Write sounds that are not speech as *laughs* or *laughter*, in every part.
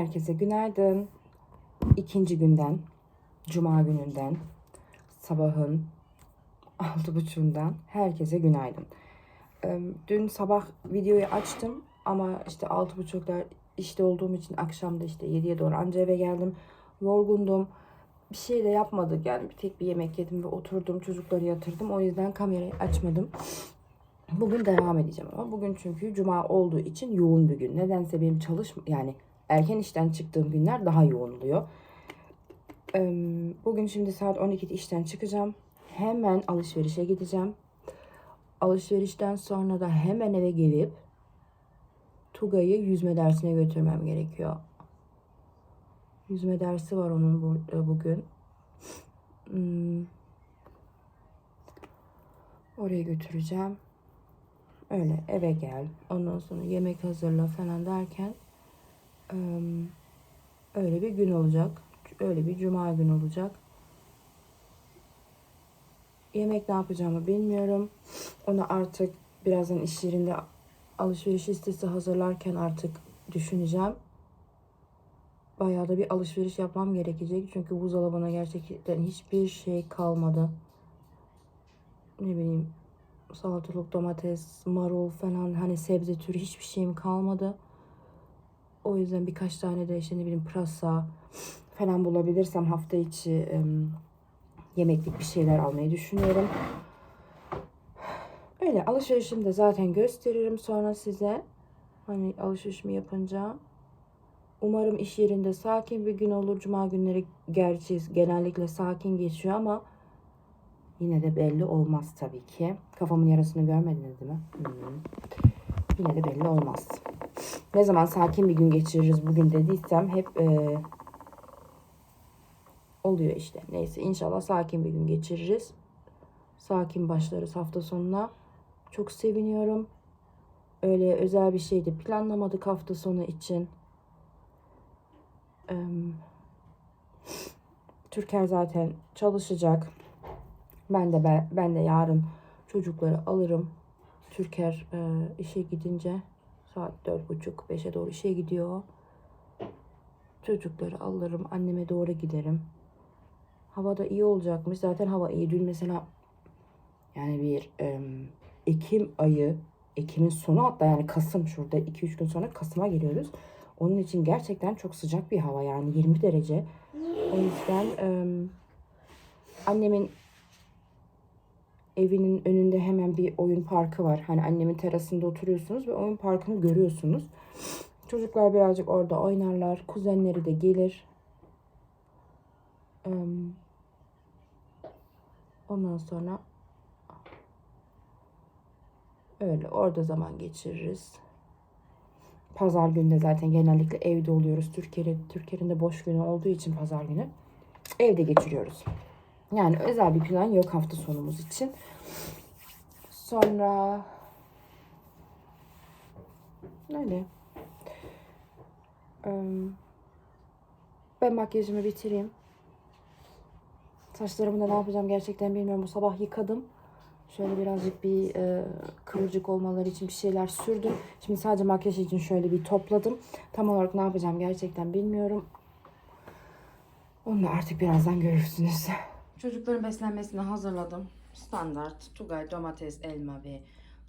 Herkese günaydın. İkinci günden, cuma gününden, sabahın altı buçuğundan herkese günaydın. Dün sabah videoyu açtım ama işte altı buçuklar işte olduğum için akşamda işte yediye doğru anca eve geldim. Yorgundum. Bir şey de yapmadık yani bir tek bir yemek yedim ve oturdum çocukları yatırdım. O yüzden kamerayı açmadım. Bugün devam edeceğim ama bugün çünkü cuma olduğu için yoğun bir gün. Nedense benim çalış yani erken işten çıktığım günler daha yoğun oluyor. Bugün şimdi saat 12'de işten çıkacağım. Hemen alışverişe gideceğim. Alışverişten sonra da hemen eve gelip Tugay'ı yüzme dersine götürmem gerekiyor. Yüzme dersi var onun bu- bugün. Hmm. Oraya götüreceğim. Öyle eve gel. Ondan sonra yemek hazırla falan derken öyle bir gün olacak. Öyle bir cuma gün olacak. Yemek ne yapacağımı bilmiyorum. Onu artık birazdan iş yerinde alışveriş listesi hazırlarken artık düşüneceğim. Bayağı da bir alışveriş yapmam gerekecek. Çünkü buzdolabına gerçekten hiçbir şey kalmadı. Ne bileyim salatalık, domates, marul falan hani sebze türü hiçbir şeyim kalmadı. O yüzden birkaç tane de işte ne bileyim pırasa falan bulabilirsem hafta içi em, yemeklik bir şeyler almayı düşünüyorum. Öyle alışverişimi de zaten gösteririm sonra size. Hani alışverişimi yapınca. Umarım iş yerinde sakin bir gün olur. Cuma günleri gerçi genellikle sakin geçiyor ama yine de belli olmaz tabii ki. Kafamın yarasını görmediniz değil mi? Hmm. Yine de belli olmaz. Ne zaman sakin bir gün geçiririz bugün dediysem hep e, oluyor işte. Neyse inşallah sakin bir gün geçiririz. Sakin başlarız hafta sonuna. Çok seviniyorum. Öyle özel bir şey de planlamadık hafta sonu için. Eee, Türker zaten çalışacak. Ben de ben, ben de yarın çocukları alırım. Türker e, işe gidince saat dört buçuk beşe doğru işe gidiyor. Çocukları alırım. Anneme doğru giderim. Hava da iyi olacakmış. Zaten hava iyi. Dün mesela yani bir e, Ekim ayı Ekim'in sonu hatta yani Kasım şurada 2-3 gün sonra Kasım'a geliyoruz. Onun için gerçekten çok sıcak bir hava yani 20 derece. O yüzden e, annemin evinin önünde hemen bir oyun parkı var. Hani annemin terasında oturuyorsunuz ve oyun parkını görüyorsunuz. Çocuklar birazcık orada oynarlar. Kuzenleri de gelir. Ondan sonra öyle orada zaman geçiririz. Pazar günü de zaten genellikle evde oluyoruz. Türkiye'de Türkiye'nin de boş günü olduğu için pazar günü evde geçiriyoruz. Yani özel bir plan yok hafta sonumuz için. Sonra öyle. Ben makyajımı bitireyim. Saçlarımı da ne yapacağım gerçekten bilmiyorum. Bu sabah yıkadım. Şöyle birazcık bir e, kıvırcık olmaları için bir şeyler sürdüm. Şimdi sadece makyaj için şöyle bir topladım. Tam olarak ne yapacağım gerçekten bilmiyorum. Onu da artık birazdan görürsünüz. Çocukların beslenmesini hazırladım. Standart Tugay domates, elma ve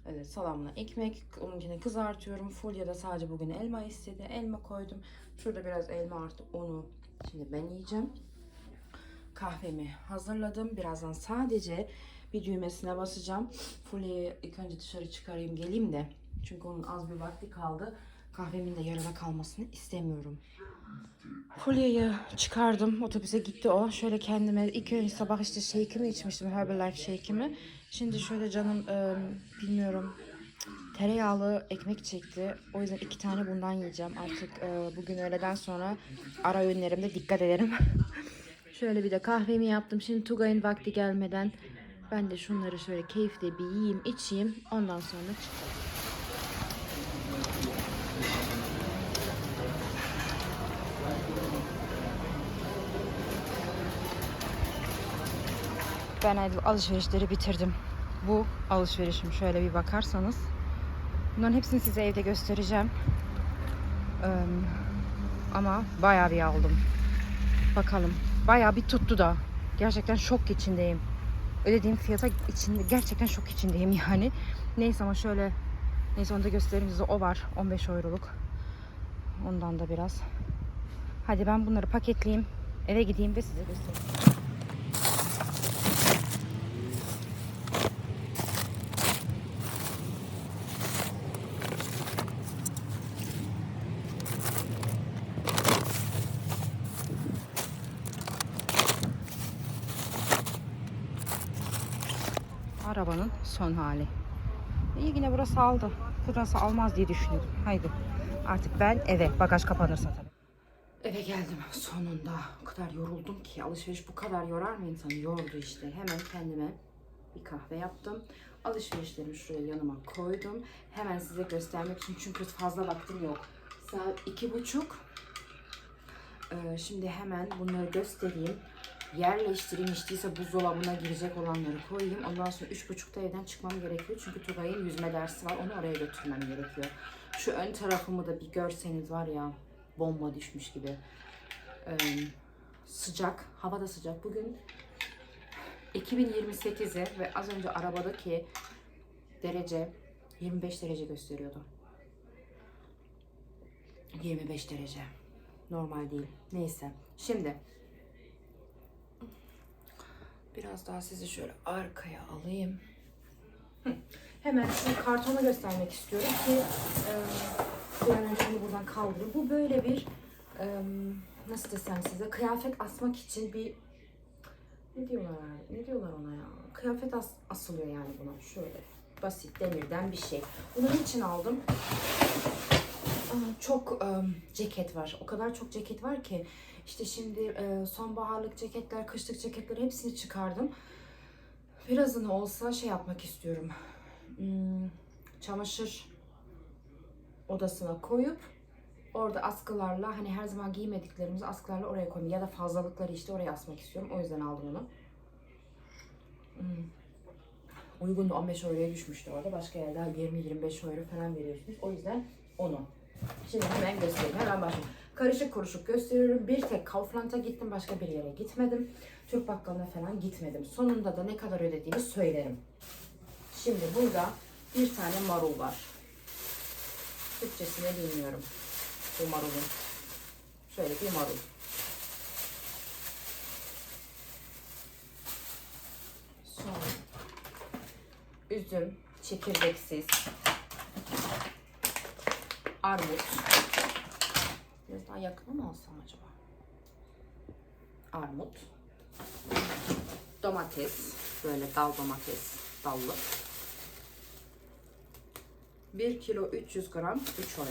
e, salamla ekmek. Onunkini kızartıyorum. Fulya da sadece bugün elma istedi. Elma koydum. Şurada biraz elma artık onu şimdi ben yiyeceğim. Kahvemi hazırladım. Birazdan sadece bir düğmesine basacağım. Fulya'yı ilk önce dışarı çıkarayım geleyim de. Çünkü onun az bir vakti kaldı. Kahvemin de yarıda kalmasını istemiyorum. Fulya'yı çıkardım. Otobüse gitti o. Şöyle kendime ilk önce sabah işte shake'imi içmiştim. Herbalife shake'imi. Şimdi şöyle canım e, bilmiyorum tereyağlı ekmek çekti. O yüzden iki tane bundan yiyeceğim. Artık e, bugün öğleden sonra ara öğünlerimde dikkat ederim. *laughs* şöyle bir de kahvemi yaptım. Şimdi Tugay'ın vakti gelmeden ben de şunları şöyle keyifle bir yiyeyim, içeyim. Ondan sonra çıkacağım. Ben alışverişleri bitirdim. Bu alışverişim şöyle bir bakarsanız. Bunların hepsini size evde göstereceğim. Ee, ama bayağı bir aldım. Bakalım. Bayağı bir tuttu da. Gerçekten şok içindeyim. Ödediğim fiyata içinde gerçekten şok içindeyim *laughs* yani. Neyse ama şöyle neyse onu da göstereyim size. O var. 15 euroluk. Ondan da biraz. Hadi ben bunları paketleyeyim. Eve gideyim ve size göstereyim. Son hali. İyi yine burası aldı. Burası almaz diye düşünüyordum. Haydi. Artık ben eve. Bagaj kapanırsa tabii. Eve geldim sonunda. O kadar yoruldum ki alışveriş bu kadar yorar mı insanı? Yordu işte. Hemen kendime bir kahve yaptım. Alışverişlerimi şuraya yanıma koydum. Hemen size göstermek için çünkü fazla vaktim yok. Saat iki buçuk. Ee, şimdi hemen bunları göstereyim ise buzdolabına girecek olanları koyayım. Ondan sonra üç buçukta evden çıkmam gerekiyor. Çünkü Tugay'ın yüzme dersi var. Onu oraya götürmem gerekiyor. Şu ön tarafımı da bir görseniz var ya bomba düşmüş gibi. Ee, sıcak. Hava da sıcak. Bugün 2028'i ve az önce arabadaki derece 25 derece gösteriyordu. 25 derece. Normal değil. Neyse. Şimdi Biraz daha sizi şöyle arkaya alayım. Hemen şu kartonu göstermek istiyorum ki e, bir an önce buradan kaldırayım. Bu böyle bir e, nasıl desem size kıyafet asmak için bir ne diyorlar ne diyorlar ona ya kıyafet as, asılıyor yani buna şöyle basit demirden bir şey. Bunu için aldım? Çok um, ceket var. O kadar çok ceket var ki işte şimdi e, sonbaharlık ceketler, kışlık ceketler hepsini çıkardım. Birazını olsa şey yapmak istiyorum. Hmm, çamaşır odasına koyup orada askılarla hani her zaman giymediklerimizi askılarla oraya koyayım ya da fazlalıkları işte oraya asmak istiyorum. O yüzden aldım onu. Hmm. Uygun da 15 euroya düşmüştü orada. Başka yerde 20-25 euro falan veriyorsunuz. O yüzden onu. Şimdi hemen göstereyim. Hemen başlayalım. Karışık kuruşuk gösteriyorum. Bir tek Kaufland'a gittim. Başka bir yere gitmedim. Türk bakkalına falan gitmedim. Sonunda da ne kadar ödediğimi söylerim. Şimdi burada bir tane marul var. Türkçesini bilmiyorum. Bu marulun. Şöyle bir marul. Sonra üzüm, çekirdeksiz, armut. Biraz daha yakına mı alsam acaba? Armut. Domates. Böyle dal domates. Dallı. 1 kilo 300 gram 3 euro.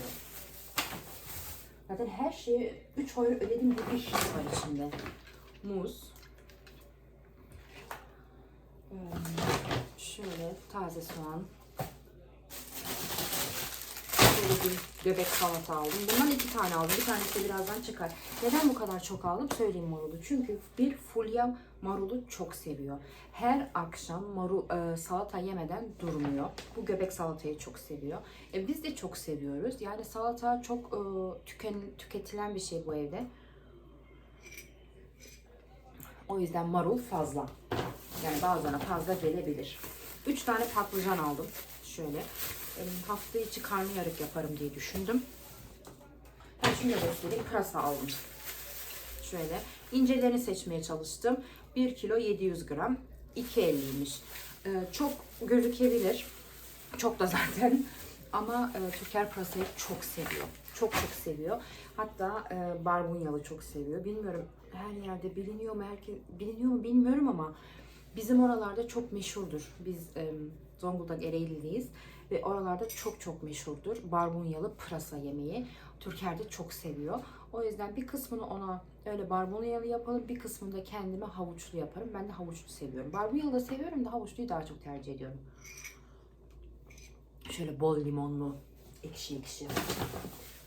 Zaten her şeyi 3 euro ödedim gibi bir şey var içinde. Muz. Şöyle taze soğan. Bir göbek salata aldım. Bundan iki tane aldım. Bir tanesi birazdan çıkar. Neden bu kadar çok aldım? Söyleyeyim marulu. Çünkü bir Fulya marulu çok seviyor. Her akşam marul e, salata yemeden durmuyor. Bu göbek salatayı çok seviyor. E, biz de çok seviyoruz. Yani salata çok e, tüken, tüketilen bir şey bu evde. O yüzden marul fazla. Yani bazılarına fazla gelebilir. 3 tane patlıcan aldım. Şöyle. Hafta içi karnıyarık yaparım diye düşündüm. Ben şunu da göstereyim. Pırasa aldım. Şöyle. incelerini seçmeye çalıştım. 1 kilo 700 gram. 2.50'ymiş. Ee, çok gözükebilir. Çok da zaten. Ama e, Türker pırasayı çok seviyor. Çok çok seviyor. Hatta e, barbunyalı çok seviyor. Bilmiyorum her yerde biliniyor mu herkes biliniyor mu bilmiyorum ama bizim oralarda çok meşhurdur. Biz e, Zonguldak Ereğli'deyiz ve oralarda çok çok meşhurdur. Barbunyalı pırasa yemeği. Türker de çok seviyor. O yüzden bir kısmını ona öyle barbunyalı yapalım, bir kısmını da kendime havuçlu yaparım. Ben de havuçlu seviyorum. Barbunyalı da seviyorum da havuçluyu daha çok tercih ediyorum. Şöyle bol limonlu, ekşi ekşi.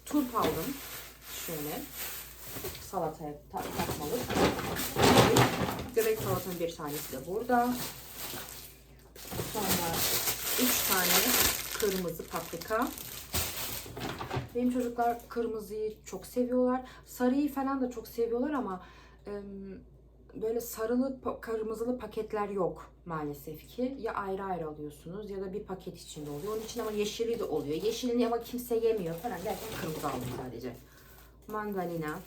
Turp aldım. Şöyle. Salataya ta- takmalık. Göbek salatanın bir tanesi de burada. Sonra üç tane kırmızı paprika. Benim çocuklar kırmızıyı çok seviyorlar. Sarıyı falan da çok seviyorlar ama böyle sarılı kırmızılı paketler yok maalesef ki. Ya ayrı ayrı alıyorsunuz ya da bir paket içinde oluyor. Onun için ama yeşili de oluyor. Yeşilini ama kimse yemiyor falan derken kırmızı aldım sadece. Mandalina.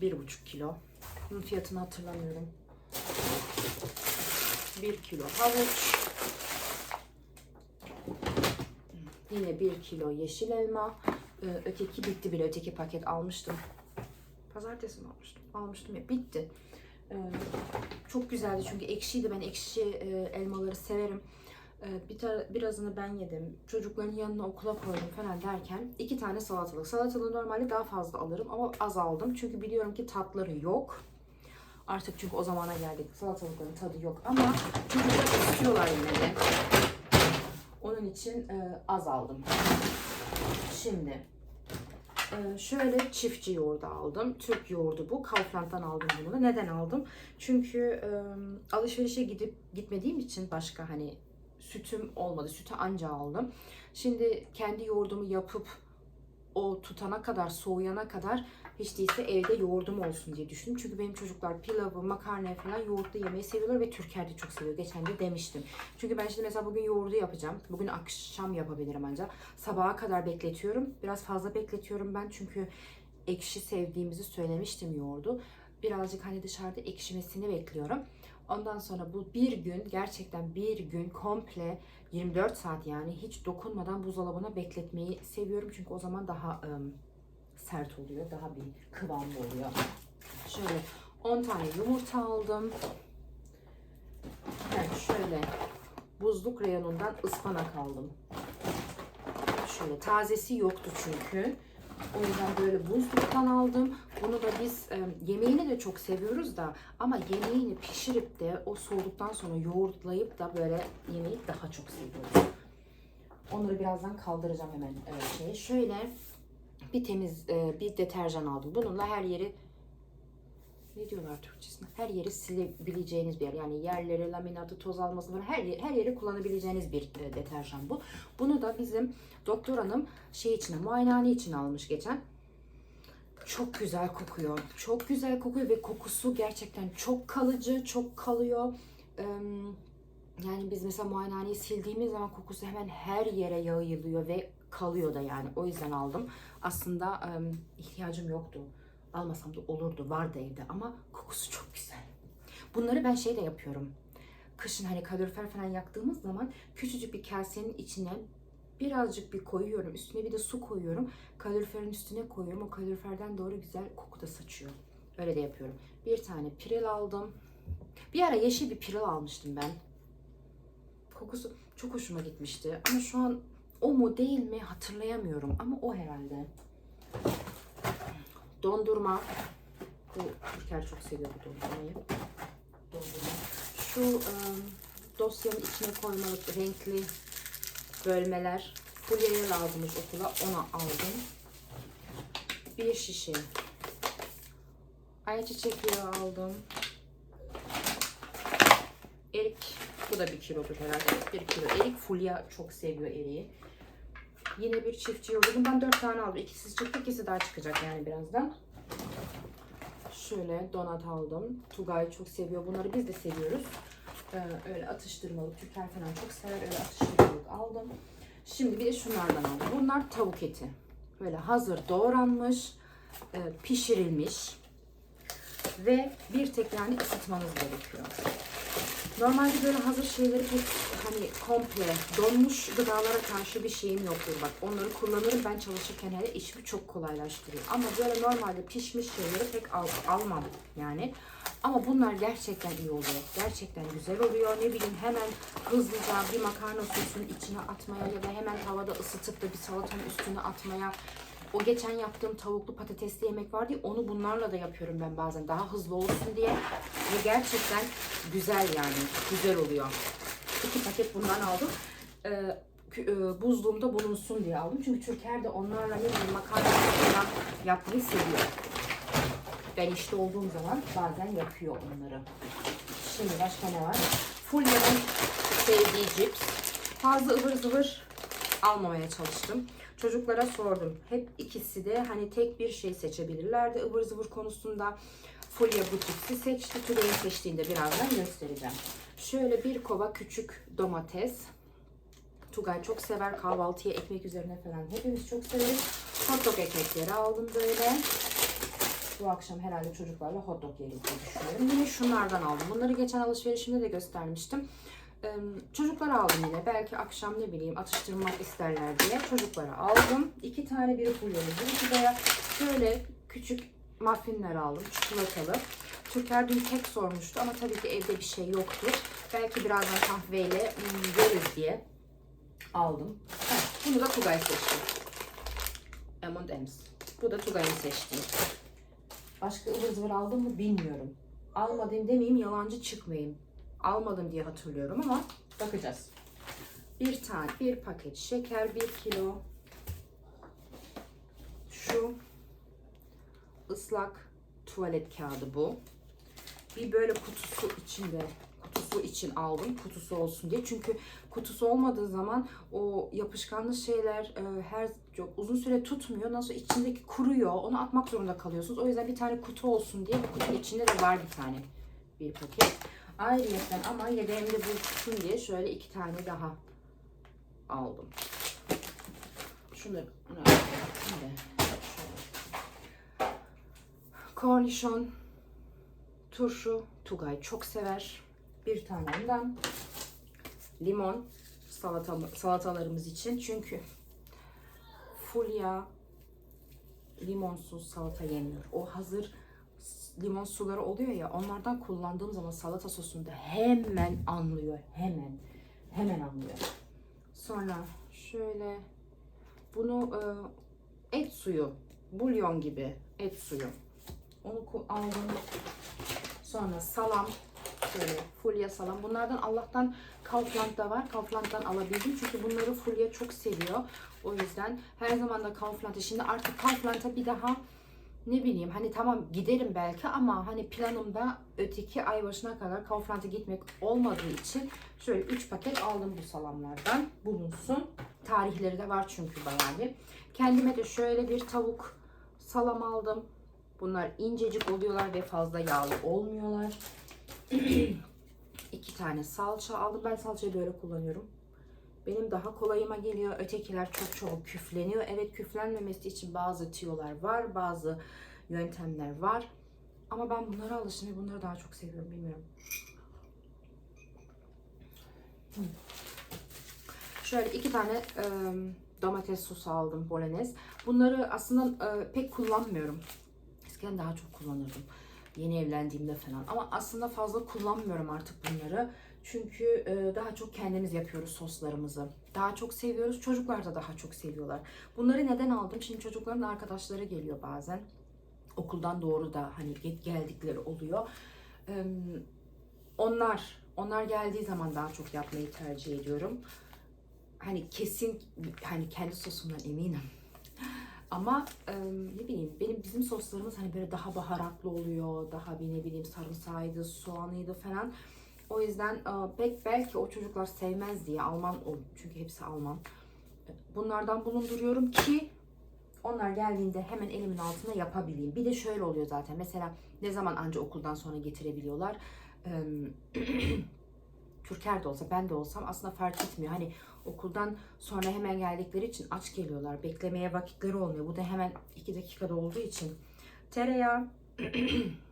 Bir buçuk kilo. Bunun fiyatını hatırlamıyorum. Bir kilo havuç. Yine bir kilo yeşil elma. Ee, öteki bitti bile. Öteki paket almıştım. Pazartesi mi almıştım? Almıştım ya. Bitti. Ee, çok güzeldi çünkü ekşiydi. Ben ekşi e, elmaları severim. Ee, bir birazını ben yedim. Çocukların yanına okula koydum falan derken iki tane salatalık. Salatalığı normalde daha fazla alırım ama az aldım. Çünkü biliyorum ki tatları yok. Artık çünkü o zamana geldik. Salatalıkların tadı yok ama çocuklar istiyorlar yine de. Onun için e, az aldım. Şimdi e, şöyle çiftçi yoğurdu aldım. Türk yoğurdu bu. Kaufland'dan aldım bunu. Neden aldım? Çünkü e, alışverişe gidip gitmediğim için başka hani sütüm olmadı. Sütü anca aldım. Şimdi kendi yoğurdumu yapıp o tutana kadar, soğuyana kadar hiç değilse evde yoğurdum olsun diye düşündüm. Çünkü benim çocuklar pilavı, makarna falan yoğurtlu yemeyi seviyorlar ve Türker de çok seviyor. Geçen de demiştim. Çünkü ben şimdi mesela bugün yoğurdu yapacağım. Bugün akşam yapabilirim ancak. Sabaha kadar bekletiyorum. Biraz fazla bekletiyorum ben çünkü ekşi sevdiğimizi söylemiştim yoğurdu. Birazcık hani dışarıda ekşimesini bekliyorum. Ondan sonra bu bir gün gerçekten bir gün komple 24 saat yani hiç dokunmadan buzdolabına bekletmeyi seviyorum. Çünkü o zaman daha ım, sert oluyor. Daha bir kıvamlı oluyor. Şöyle 10 tane yumurta aldım. Evet, şöyle buzluk reyonundan ıspanak aldım. Şöyle tazesi yoktu çünkü. O yüzden böyle buzluktan aldım. Bunu da biz e, yemeğini de çok seviyoruz da ama yemeğini pişirip de o soğuduktan sonra yoğurtlayıp da böyle yemeği daha çok seviyoruz. Onları birazdan kaldıracağım hemen e, şeye. Şöyle bir temiz e, bir deterjan aldım. Bununla her yeri ne diyorlar Türkçesine? Her yeri silebileceğiniz bir yer. Yani yerleri, laminatı, toz alması falan her, her yeri kullanabileceğiniz bir e, deterjan bu. Bunu da bizim doktor hanım şey içine, muayenehane için almış geçen. Çok güzel kokuyor. Çok güzel kokuyor ve kokusu gerçekten çok kalıcı, çok kalıyor. Yani biz mesela muayenehaneyi sildiğimiz zaman kokusu hemen her yere yayılıyor ve kalıyor da yani. O yüzden aldım. Aslında eee, ihtiyacım yoktu. Almasam da olurdu. Vardı evde ama kokusu çok güzel. Bunları ben şey de yapıyorum. Kışın hani kalorifer falan yaktığımız zaman küçücük bir kasenin içine birazcık bir koyuyorum. Üstüne bir de su koyuyorum. Kaloriferin üstüne koyuyorum. O kaloriferden doğru güzel koku da saçıyor. Öyle de yapıyorum. Bir tane pirel aldım. Bir ara yeşil bir pirel almıştım ben. Kokusu çok hoşuma gitmişti. Ama şu an o mu değil mi hatırlayamıyorum. Ama o herhalde. Dondurma. Bu Türker çok seviyor bu dondurmayı. Dondurma. Şu ıı, dosyanın içine koymalık renkli bölmeler Fulya'ya lazımmış okula. Onu aldım. Bir şişe. Ayçiçek yağı aldım. Erik. Bu da bir kilodur herhalde. Bir kilo. Erik Fulya çok seviyor eriği. Yine bir çiftçi yolladım. Ben dört tane aldım. İkisi çıktı. ikisi daha çıkacak yani birazdan. Şöyle donat aldım. Tugay çok seviyor. Bunları biz de seviyoruz. Ee, öyle atıştırmalık. Türkler falan çok sever. Öyle atıştırmalık aldım. Şimdi bir de şunlardan aldım. Bunlar tavuk eti. Böyle hazır doğranmış, e, pişirilmiş ve bir tek yani ısıtmanız gerekiyor. Normalde böyle hazır şeyleri pek hani komple donmuş gıdalara karşı bir şeyim yoktur bak. Onları kullanırım ben çalışırken hele işimi çok kolaylaştırıyor. Ama böyle normalde pişmiş şeyleri pek al, almam yani. Ama bunlar gerçekten iyi oluyor. Gerçekten güzel oluyor. Ne bileyim hemen hızlıca bir makarna sosunun içine atmaya ya da hemen tavada ısıtıp da bir salatanın üstüne atmaya. O geçen yaptığım tavuklu patatesli yemek vardı ya onu bunlarla da yapıyorum ben bazen daha hızlı olsun diye. Ve gerçekten güzel yani. Güzel oluyor. İki paket bundan aldım. Ee, e, buzluğumda bulunsun diye aldım. Çünkü Türker de onlarla ne bileyim makarna yapmayı seviyor. Ben işte olduğum zaman bazen yapıyor onları. Şimdi başka ne var? Fulya'nın sevdiği cips. Fazla ıvır zıvır almamaya çalıştım. Çocuklara sordum. Hep ikisi de hani tek bir şey seçebilirlerdi ıvır zıvır konusunda. Fulya bu cipsi seçti. Tülay'ın seçtiğinde birazdan göstereceğim. Şöyle bir kova küçük domates. Tugay çok sever kahvaltıya ekmek üzerine falan. Hepimiz çok severiz. Hot dog ekmekleri aldım böyle. Bu akşam herhalde çocuklarla hot dog yeriz diye düşünüyorum. Yine şunlardan aldım. Bunları geçen alışverişimde de göstermiştim. Çocuklara aldım yine. Belki akşam ne bileyim atıştırmak isterler diye çocuklara aldım. İki tane biri fulyalı, biri gidaya şöyle küçük muffinler aldım. Çikolatalı. Türker dün kek sormuştu ama tabii ki evde bir şey yoktu. Belki birazdan kahveyle hmm, yeriz diye aldım. Heh, bunu da Tugay seçti. M&M's. Bu da Tugay'ın seçtiği. Başka ıvır zıvır aldım mı bilmiyorum. Almadım demeyeyim yalancı çıkmayayım. Almadım diye hatırlıyorum ama bakacağız. Bir tane, bir paket şeker, bir kilo. Şu ıslak tuvalet kağıdı bu. Bir böyle kutusu içinde kutusu için aldım. Kutusu olsun diye. Çünkü kutusu olmadığı zaman o yapışkanlı şeyler e, her çok uzun süre tutmuyor. Nasıl içindeki kuruyor. Onu atmak zorunda kalıyorsunuz. O yüzden bir tane kutu olsun diye bu kutu içinde de var bir tane bir paket. Ayrıyeten ama yedeğimde bulunsun diye şöyle iki tane daha aldım. Şunları şunu şimdi. Kornişon, turşu, Tugay çok sever. Bir tane ondan. Limon salata, salatalarımız için. Çünkü Fulya limonsuz salata yemiyor. O hazır limon suları oluyor ya onlardan kullandığım zaman salata sosunda hemen anlıyor. Hemen. Hemen anlıyor. Sonra şöyle bunu e, et suyu, bulyon gibi et suyu. Onu aldım. Sonra salam, şöyle fulya salam. Bunlardan Allah'tan Kaufland'da var. Kaufland'dan alabildim. Çünkü bunları fulya çok seviyor. O yüzden her zaman da Kaufland'a. Şimdi artık Kaufland'a bir daha ne bileyim hani tamam giderim belki ama hani planımda öteki ay başına kadar Kaufland'a gitmek olmadığı için şöyle 3 paket aldım bu salamlardan. Bulunsun. Tarihleri de var çünkü bayağı bir. Kendime de şöyle bir tavuk salam aldım. Bunlar incecik oluyorlar ve fazla yağlı olmuyorlar. *clears throat* İki tane salça aldım. Ben salçayı böyle kullanıyorum. Benim daha kolayıma geliyor. Ötekiler çok çok küfleniyor. Evet küflenmemesi için bazı tiyolar var. Bazı yöntemler var. Ama ben bunlara alıştım ve bunları daha çok seviyorum. Bilmiyorum. Şöyle iki tane e, domates sosu aldım bolognese. Bunları aslında e, pek kullanmıyorum. Eskiden daha çok kullanırdım. Yeni evlendiğimde falan. Ama aslında fazla kullanmıyorum artık bunları. Çünkü daha çok kendimiz yapıyoruz soslarımızı. Daha çok seviyoruz. Çocuklar da daha çok seviyorlar. Bunları neden aldım? Şimdi çocukların arkadaşları geliyor bazen. Okuldan doğru da hani gel- geldikleri oluyor. Onlar onlar geldiği zaman daha çok yapmayı tercih ediyorum. hani kesin hani kendi sosumdan eminim. Ama e, ne bileyim benim bizim soslarımız hani böyle daha baharatlı oluyor. Daha bir ne bileyim sarımsağıydı, soğanıydı falan. O yüzden e, bek belki o çocuklar sevmez diye Alman çünkü hepsi Alman. Bunlardan bulunduruyorum ki onlar geldiğinde hemen elimin altında yapabileyim. Bir de şöyle oluyor zaten. Mesela ne zaman anca okuldan sonra getirebiliyorlar. *clears throat* Türker de olsa ben de olsam aslında fark etmiyor. Hani okuldan sonra hemen geldikleri için aç geliyorlar. Beklemeye vakitleri olmuyor. Bu da hemen 2 dakikada olduğu için. Tereyağı *clears throat*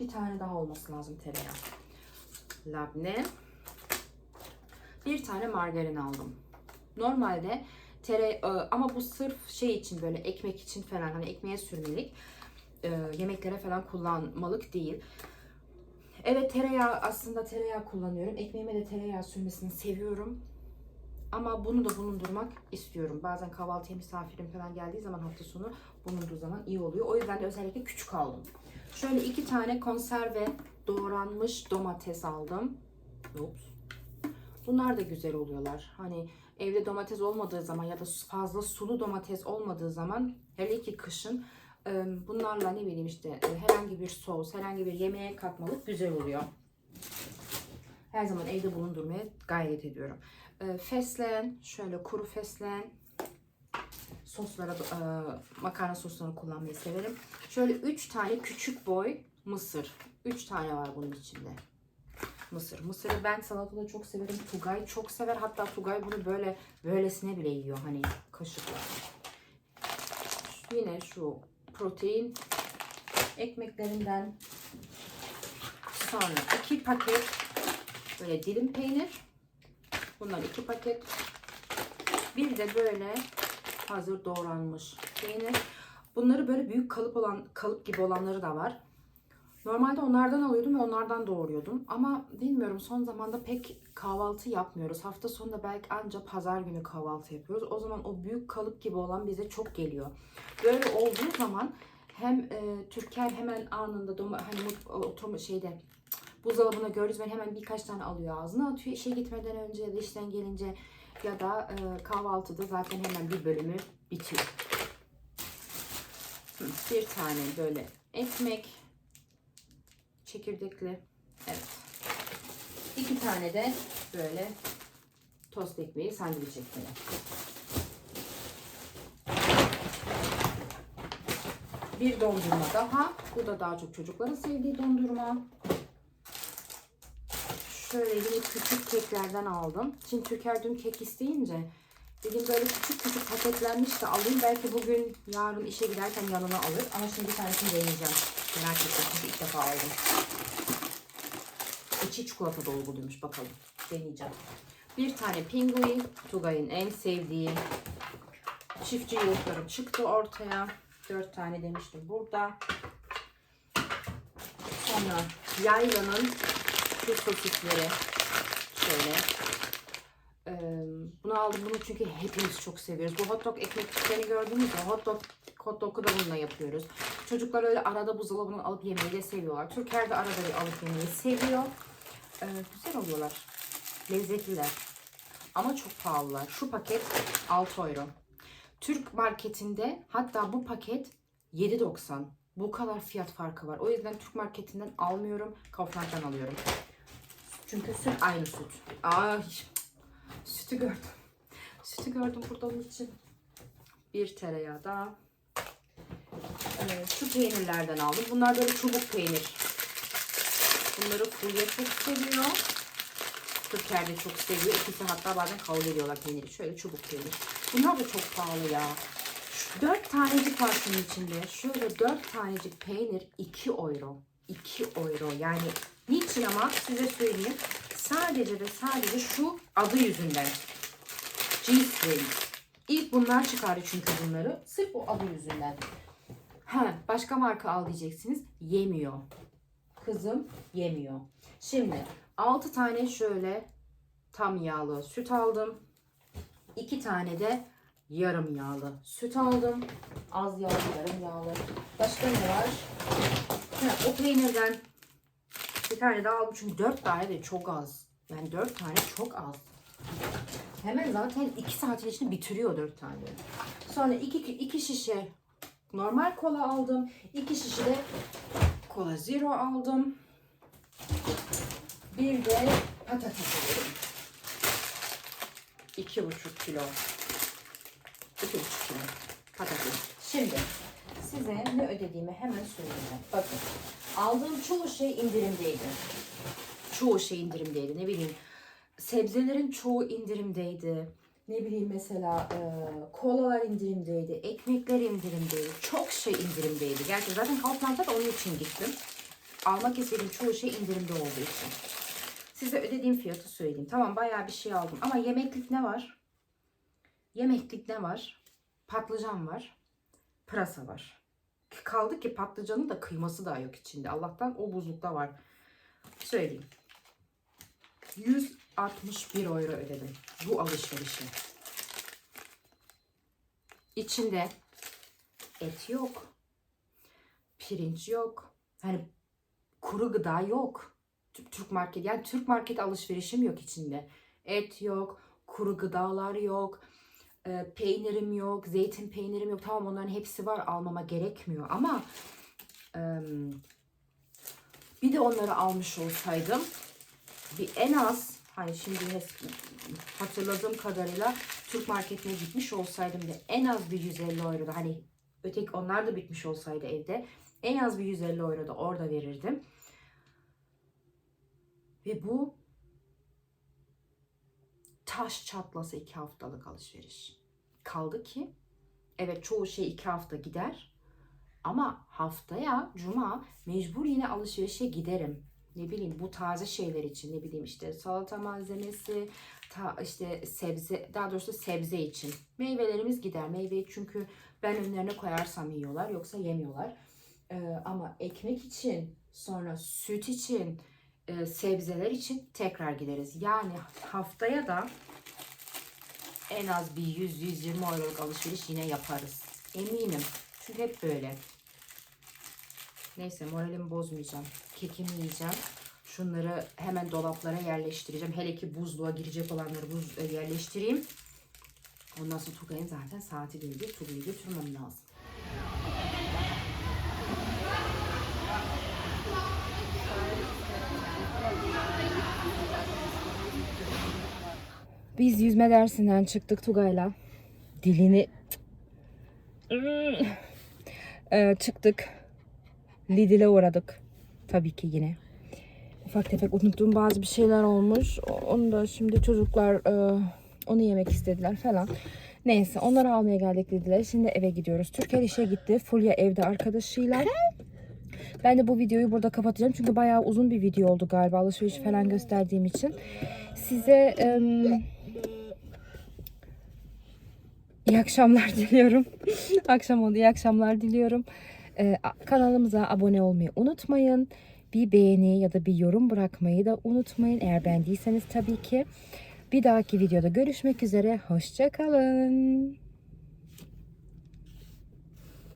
bir tane daha olması lazım tereyağı. Labne. Bir tane margarin aldım. Normalde tere ama bu sırf şey için böyle ekmek için falan hani ekmeğe sürmelik yemeklere falan kullanmalık değil. Evet tereyağı aslında tereyağı kullanıyorum. Ekmeğime de tereyağı sürmesini seviyorum. Ama bunu da bulundurmak istiyorum. Bazen kahvaltıya misafirim falan geldiği zaman hafta sonu bulunduğu zaman iyi oluyor. O yüzden de özellikle küçük aldım. Şöyle iki tane konserve doğranmış domates aldım. Ups. Bunlar da güzel oluyorlar. Hani evde domates olmadığı zaman ya da fazla sulu domates olmadığı zaman hele ki kışın bunlarla ne bileyim işte e, herhangi bir sos, herhangi bir yemeğe katmalık güzel oluyor. Her zaman evde bulundurmaya gayret ediyorum. E, Fesleğen, şöyle kuru fesleğen soslara, e, makarna soslarını kullanmayı severim. Şöyle 3 tane küçük boy mısır. 3 tane var bunun içinde mısır. Mısırı ben salatada çok severim. Tugay çok sever. Hatta Tugay bunu böyle böylesine bile yiyor. Hani kaşıkla. Yine şu protein ekmeklerinden sonra iki paket böyle dilim peynir. Bunlar iki paket. Bir de böyle hazır doğranmış peynir. Bunları böyle büyük kalıp olan kalıp gibi olanları da var. Normalde onlardan alıyordum ve onlardan doğruyordum. Ama bilmiyorum son zamanda pek kahvaltı yapmıyoruz. Hafta sonunda belki anca pazar günü kahvaltı yapıyoruz. O zaman o büyük kalıp gibi olan bize çok geliyor. Böyle olduğu zaman hem e, Türker hemen anında doma, hani oturma şeyde buzdolabına gördüğünüz zaman hemen birkaç tane alıyor ağzına atıyor işe gitmeden önce ya da işten gelince ya da e, kahvaltıda zaten hemen bir bölümü bitiyor. Bir tane böyle ekmek çekirdekli. Evet. İki tane de böyle tost ekmeği, sandviç ekmeği. Bir dondurma daha. Bu da daha çok çocukların sevdiği dondurma. Şöyle yine küçük keklerden aldım. Şimdi Türker dün kek isteyince dedim böyle küçük küçük paketlenmiş de alayım. Belki bugün yarın işe giderken yanına alır. Ama şimdi bir tanesini deneyeceğim. Merak ettim çünkü ilk defa aldım. İçi çikolata dolguluymuş bakalım. Deneyeceğim. Bir tane pinguin. Tugay'ın en sevdiği. Çiftçi yumurtlarım çıktı ortaya. Dört tane demiştim burada. Sonra yaylanın şu sosisleri. Şöyle. Ee, bunu aldım bunu çünkü hepimiz çok seviyoruz. Bu hot dog ekmekçiklerini gördünüz mü? Hot dog hot dog'u da bununla yapıyoruz. Çocuklar öyle arada buzdolabından alıp yemeyi de seviyorlar. Türker de arada bir alıp yemeyi seviyor. Ee, güzel oluyorlar. Lezzetliler. Ama çok pahalılar. Şu paket 6 euro. Türk marketinde hatta bu paket 7.90. Bu kadar fiyat farkı var. O yüzden Türk marketinden almıyorum. Kaufland'dan alıyorum. Çünkü süt aynı süt. Ay, sütü gördüm. Sütü gördüm burada onun için. Bir tereyağı daha. Ee, şu peynirlerden aldım. Bunlar böyle çubuk peynir. Bunları Fulya çok seviyor. Türker de çok seviyor. İkisi hatta bazen kavga ediyorlar peyniri. Şöyle çubuk peynir. Bunlar da çok pahalı ya. Dört tanecik var şunun içinde. Şöyle dört tanecik peynir 2 euro. 2 euro. Yani niçin ama size söyleyeyim. Sadece ve sadece şu adı yüzünden. G-string. İlk bunlar çıkardı çünkü bunları. Sırf o adı yüzünden. Ha, başka marka al diyeceksiniz. Yemiyor. Kızım yemiyor. Şimdi 6 tane şöyle tam yağlı süt aldım. 2 tane de yarım yağlı süt aldım. Az yağlı, yarım yağlı. Başka ne var? Ha, o peynirden bir tane daha aldım çünkü 4 tane de çok az. Yani 4 tane çok az. Hemen zaten 2 saatin içinde bitiriyor 4 tane. Sonra 2 iki şişe normal kola aldım. 2 şişe de kola zero aldım. Bir de patates aldım. 2,5 kilo. 2,5 kilo patates. Şimdi size ne ödediğimi hemen söyleyeceğim. Bakın aldığım çoğu şey indirimdeydi. Çoğu şey indirimdeydi. Ne bileyim sebzelerin çoğu indirimdeydi. Ne bileyim mesela e, kolalar indirimdeydi, ekmekler indirimdeydi. Çok şey indirimdeydi. Gerçi zaten Kaufland'a da onun için gittim. Almak istediğim çoğu şey indirimde olduğu için. Size ödediğim fiyatı söyleyeyim. Tamam bayağı bir şey aldım. Ama yemeklik ne var? Yemeklik ne var? Patlıcan var. Pırasa var. Kaldı ki patlıcanın da kıyması da yok içinde. Allah'tan o buzlukta var. Söyleyeyim. 161 euro ödedim bu alışverişe. İçinde et yok. Pirinç yok. Hani kuru gıda yok. Tü- Türk market yani Türk market alışverişim yok içinde. Et yok, kuru gıdalar yok. E, peynirim yok, zeytin peynirim yok. Tamam onların hepsi var almama gerekmiyor ama em, bir de onları almış olsaydım bir en az hani şimdi hatırladığım kadarıyla Türk marketine gitmiş olsaydım da en az bir 150 euro da hani öteki onlar da bitmiş olsaydı evde en az bir 150 euro da orada verirdim. Ve bu taş çatlası iki haftalık alışveriş. Kaldı ki evet çoğu şey iki hafta gider ama haftaya cuma mecbur yine alışverişe giderim. Ne bileyim bu taze şeyler için ne bileyim işte salata malzemesi ta, işte sebze daha doğrusu sebze için. Meyvelerimiz gider. Meyveyi çünkü ben önlerine koyarsam yiyorlar yoksa yemiyorlar. Ee, ama ekmek için sonra süt için e, sebzeler için tekrar gideriz yani haftaya da en az bir 100-120 euroluk alışveriş yine yaparız eminim çünkü hep böyle Neyse moralimi bozmayacağım. Kekimi yiyeceğim. Şunları hemen dolaplara yerleştireceğim. Hele ki buzluğa girecek olanları buz e, yerleştireyim. Ondan sonra Tugay'ın zaten saati gelecek. Tugay'ı götürmem lazım. Biz yüzme dersinden çıktık Tugay'la. Dilini Ee, çıktık. Lidl'e uğradık. Tabii ki yine. Ufak tefek unuttuğum bazı bir şeyler olmuş. Onu da şimdi çocuklar e, onu yemek istediler falan. Neyse onları almaya geldik Lidl'e. Şimdi eve gidiyoruz. Türkiye işe gitti. Fulya evde arkadaşıyla. Ben de bu videoyu burada kapatacağım. Çünkü bayağı uzun bir video oldu galiba. Alışveriş falan gösterdiğim için. Size em, iyi akşamlar *laughs* diliyorum. Akşam oldu. İyi akşamlar diliyorum. Ee, kanalımıza abone olmayı unutmayın. Bir beğeni ya da bir yorum bırakmayı da unutmayın. Eğer beğendiyseniz tabii ki. Bir dahaki videoda görüşmek üzere. Hoşçakalın.